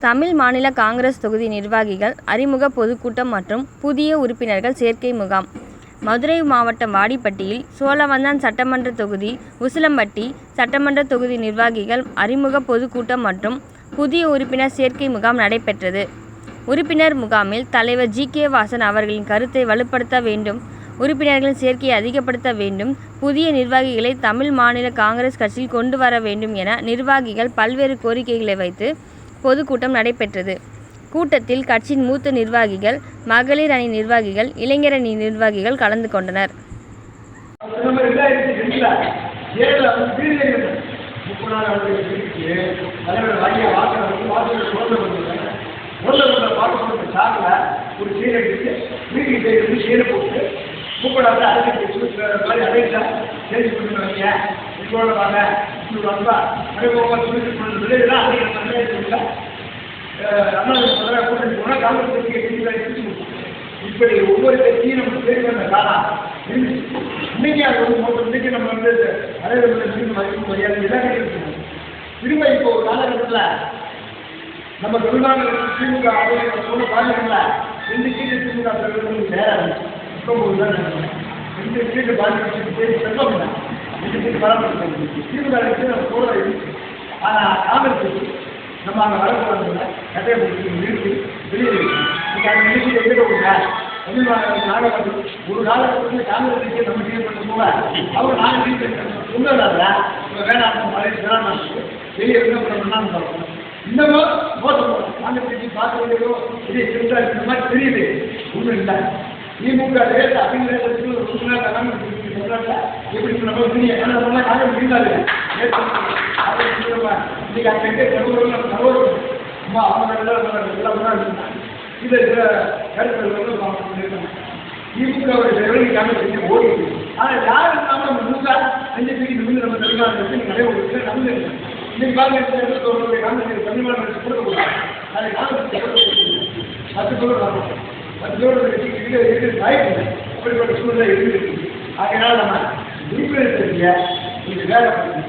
தமிழ் மாநில காங்கிரஸ் தொகுதி நிர்வாகிகள் அறிமுக பொதுக்கூட்டம் மற்றும் புதிய உறுப்பினர்கள் சேர்க்கை முகாம் மதுரை மாவட்டம் வாடிப்பட்டியில் சோழவந்தான் சட்டமன்ற தொகுதி உசிலம்பட்டி சட்டமன்ற தொகுதி நிர்வாகிகள் அறிமுக பொதுக்கூட்டம் மற்றும் புதிய உறுப்பினர் சேர்க்கை முகாம் நடைபெற்றது. உறுப்பினர் முகாமில் தலைவர் ஜி. கே. வாசன் அவர்களின் கருத்தை வலுப்படுத்த வேண்டும் உறுப்பினர்களின் சேர்க்கையை அதிகப்படுத்த வேண்டும் புதிய நிர்வாகிகளை தமிழ் மாநில காங்கிரஸ் கட்சியில் கொண்டு வர வேண்டும் என நிர்வாகிகள் பல்வேறு கோரிக்கைகளை வைத்து பொதுக்கூட்டம் நடைபெற்றது. கூட்டத்தில் கட்சியின் மூத்த நிர்வாகிகள் மகளிர் அணி நிர்வாகிகள் இளைஞர் அணி நிர்வாகிகள் கலந்து கொண்டனர். ஒரு போட்டு மாதிரி அழைச்சா சேஞ்ச் பண்ணி வைங்க இதோட வாங்க இப்படி வந்தா அதே போக முதல்ல போனால் காங்கிரஸ் கட்சியை இப்படி ஒவ்வொரு கட்சியும் நம்ம பேர் காலம் இன்னைக்கு அது வந்து மோசம் இன்னைக்கு நம்ம வந்து அனைவரும் திரும்ப மதிப்பு மரியாதை எல்லாம் கிடைக்கணும் திரும்ப இப்போ ஒரு காலகட்டத்தில் நம்ம தமிழ்நாடு திமுக ஆளுநர் சொன்ன பாருங்கள ரெண்டு சீட்டு திமுக தலைவர்கள் நேரம் இப்போ ஒரு தான் ரெண்டு சீட்டு பாதிப்பு பேர் செல்வம் ரெண்டு சீட்டு பராமரிப்பு திமுக அரசு நம்ம கூட இருக்கு ஆனால் காங்கிரஸ் நம்ம அங்கே வரக்கூடாதுல கட்டையை பிடிச்சி நிறுத்தி வெளியே இன்னைக்கு அந்த நிறுத்தி எங்கே விடுங்க தமிழ்நாடு ஒரு காலகட்டத்தில் காங்கிரஸ் நம்ம டீல் பண்ண அவங்க நாங்கள் டீல் பண்ணி வேணாம் வேணாம் வெளியே பார்க்கணும் இன்னமும் மோசம் காங்கிரஸ் பார்க்க வேண்டியதோ இதே இந்த மாதிரி தெரியுது. ஒன்றும் இல்லை. திமுக ரேஸ் அப்படிங்கிற ஒரு நாள் கலாம சொல்றாங்க எப்படி நம்ம தெரியும் ஆனால் நம்ம இன்னைக்கு அந்த எங்கே சகோதரர்கள் அம்மா அவங்க எல்லாம் எல்லாம் இதை சில திமுக ஓடி ஆனால் யார் இருந்தாலும் நம்ம முழுசா நம்ம நடந்து இன்னைக்கு தமிழ்நாடு அதை பத்து பேர் வரணும் பத்து பேர் கட்சிக்கு இருக்கு வாய்ப்பு அப்படிப்பட்ட சூழ்நிலை இருக்கு ஆகையினால் நம்ம உறுப்பினர் கட்சியை கொஞ்சம் வேலை பண்ணுங்க